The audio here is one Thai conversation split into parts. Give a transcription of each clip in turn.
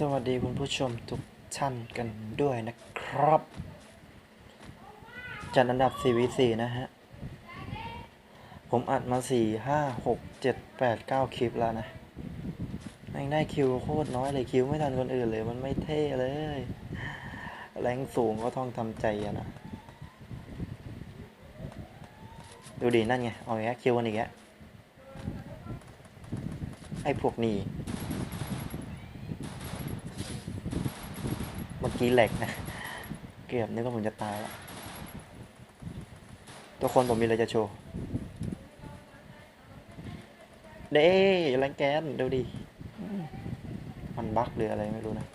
สวัสดีคุณผู้ชมทุกท่านกันด้วยนะครับ จัดอันดับ 4v4 นะฮะ ผมอัดมา 4 5 6 7 8 9 คลิปแล้วนะแม่งได้คิวโคตรน้อยเลยคิวไม่ทันคนอื่นเลย มันไม่เท่เลย แรงสูงก็ต้องทำใจอะนะ ดูดีนั่นไง เอาอย่างเงี้ยคิวกันอีกแล้วไอ้พวกนี้ เมื่อกี้แหลกนะ เกือบนึกว่าผมจะตายแล้วทุกคนผมมีอะไรจะโชว์ เด้แรงแกนดูดิมมันบั๊กหรืออะไรไม่รู้นะ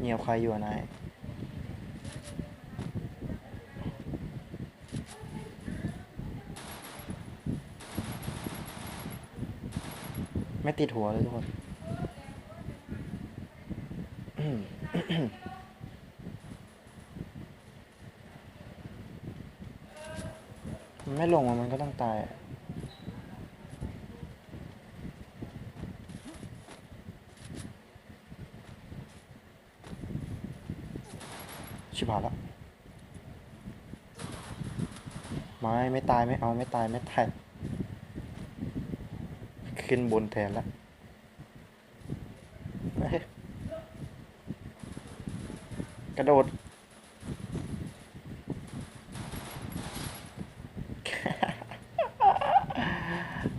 เงียบใครอยู่นาย ไม่ติดหัวเลยทุกคนมันไม่ลงมันก็ต้องตายชิบหายแล้วไม่ไม่ตายไม่เอาไม่ตายไม่ตาย ขึ้นบนแทนละกระโดด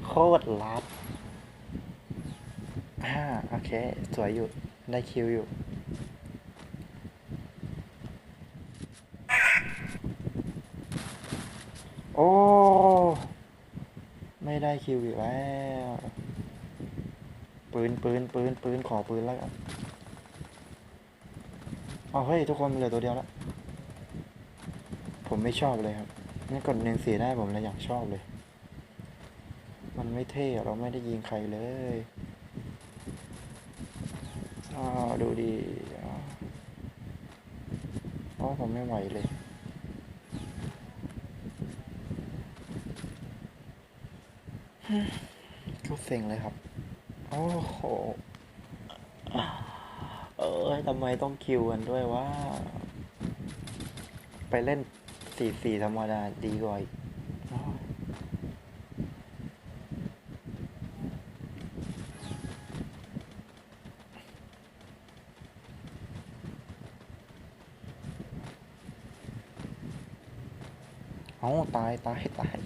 โคตรลัดอ่าโอเค สวยอยู่ ได้คิวอยู่โอ้ ไม่ได้คิวอีกแล้ว ปืนปืนปืนปืนขอปืนแล้วกันเอาเฮ้ยทุกคนเหลือตัวเดียวล้วผมไม่ชอบเลยครับนี่กดหนึ่งสีได้ผมเลยอยากชอบเลย มันไม่เท่เราไม่ได้ยิงใครเลยอ้าวดูดีอ๋อผมไม่ไหวเลย ก็เซ็งเลยครับ โอ้โห เอ้ยทำไมต้องคิวกันด้วยว่า ไปเล่นสี่สี่ธรรมดาดีกว่าอีกโอ้ยเอ้าตาย ตาย ตาย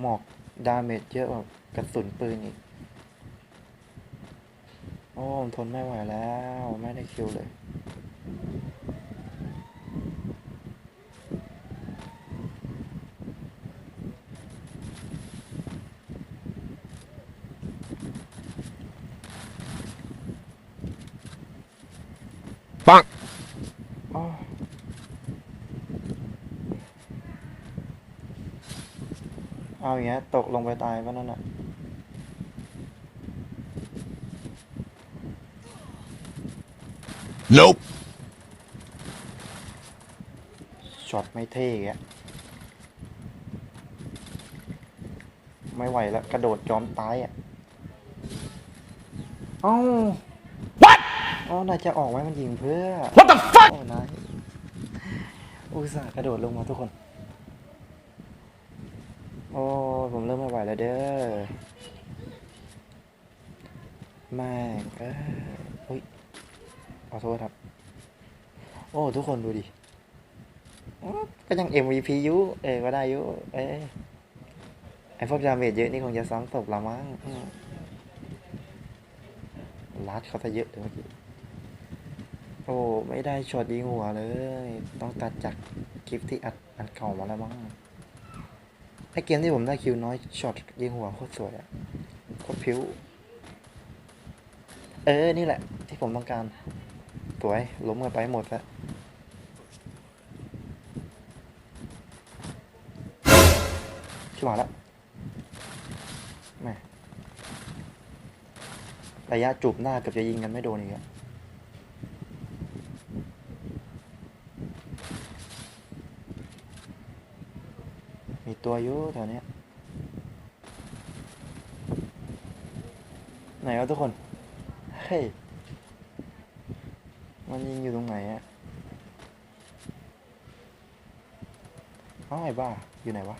หมอก ดาเมจเยอะกว่ากระสุนปืนอีก โอ้ทนไม่ไหวแล้ว ไม่ได้คิวเลย ปัง อ้อ เอาอย่างเงี้ย ตกลงไปตายปะนั่นน่ะ Nope. ช็อตไม่เท่แกไม่ไหวแล้ว กระโดดยอมตายอะ เอ้า What? อ๋อนายจะออกไว้มันยิงเพื่อ What the fuck? โอ้นายอุตส่าห์กระโดดลงมาทุกคน โอ้ผมเริ่มไม่ไหวแล้วเด้อแม่งเอ้ยเฮ้ยขอโทษครับ โอ้ทุกคนดูดิก็ยัง MVP อยุเอ้ก็ได้อยุเอ้ไอพวกดาเมจเยอะนี่คงจะซ้ำศพละมั้งลัดเขาซะเยอะเลยเมื่อกี้โอ้ ไม่ได้ช็อตยิงหัวเลย ต้องตัดจากคลิปที่อัดอันเก่ามาแล้วมั้ง ไอเกมที่ผมได้คิวน้อยช็อตยิงหัวโคตรสวยอะโคตรผิว เออ นี่แหละ ที่ผมต้องการ สวย ล้มกันไปหมดแล้วชิบหายแล้วแม่ระยะจูบหน้าเกือบจะยิงกันไม่โดนอีกอะ มี ตัวอยู่แถวเนี้ยไหนวะทุกคน เฮ้ย มันยิงอยู่ตรงไหนอะเอ้าไอ้บ้า อยู่ไหนวะ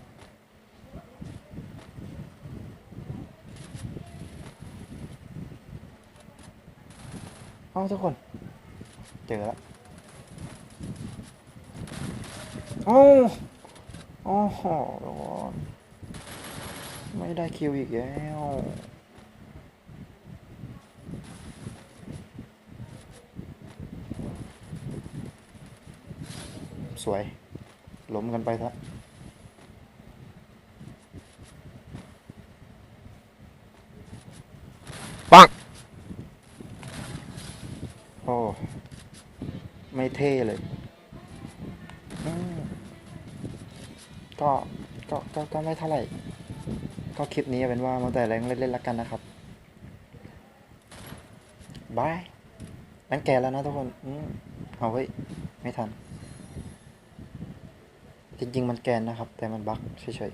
เอ้าทุกคน เจอแล้ว เอ้า โอ้โหทุกคนไม่ได้คิวอีกแล้วสวยล้มกันไปซะปังโอ้ ไม่เท่เลย ก็ก็ก็ไม่เท่าไหร่ ก็คลิปนี้เอาเป็นว่ามาแต่แรงเล่นๆแล้วกันนะครับบายนั่นแกแล้วนะทุกคนอืมเอาเฮ้ย ไม่ทัน จริงๆ มันแกนนะครับ แต่มันบั๊กเฉย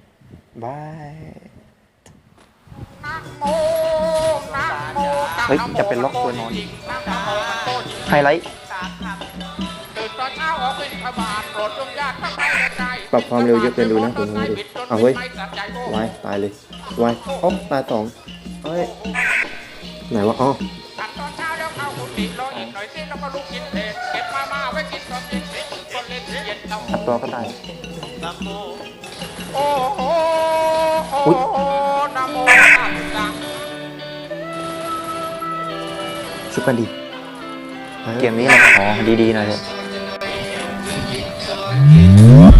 ๆบายเฮ้ย จะเป็นล็อกตัวนอนไฮไลท์ตื่นตอนเช้าออกบินทบาทโปรดจงญาติทั้งหลายและใจปรับความเร็วเยอะเกินดูนะผมให้ดูเอาเว้ยวายตายเลยวายอ๊อบตายสองเฮ้ยไหนวะอ๋อตัดตอนเช้าแล้วเข้ากุฏิรออีกหน่อยสิแล้วก็ลุกกินเศษเก็บมาม่าไว้กินตอนเย็นสิคนเล่นเย็นเต้าอัดตัวก็ได้โอ้โหอุ๊โอ้ยโหนะโมตัสสะชุบกันดีเกมนี้นะขอดีๆหน่อยเถอะ Yeah.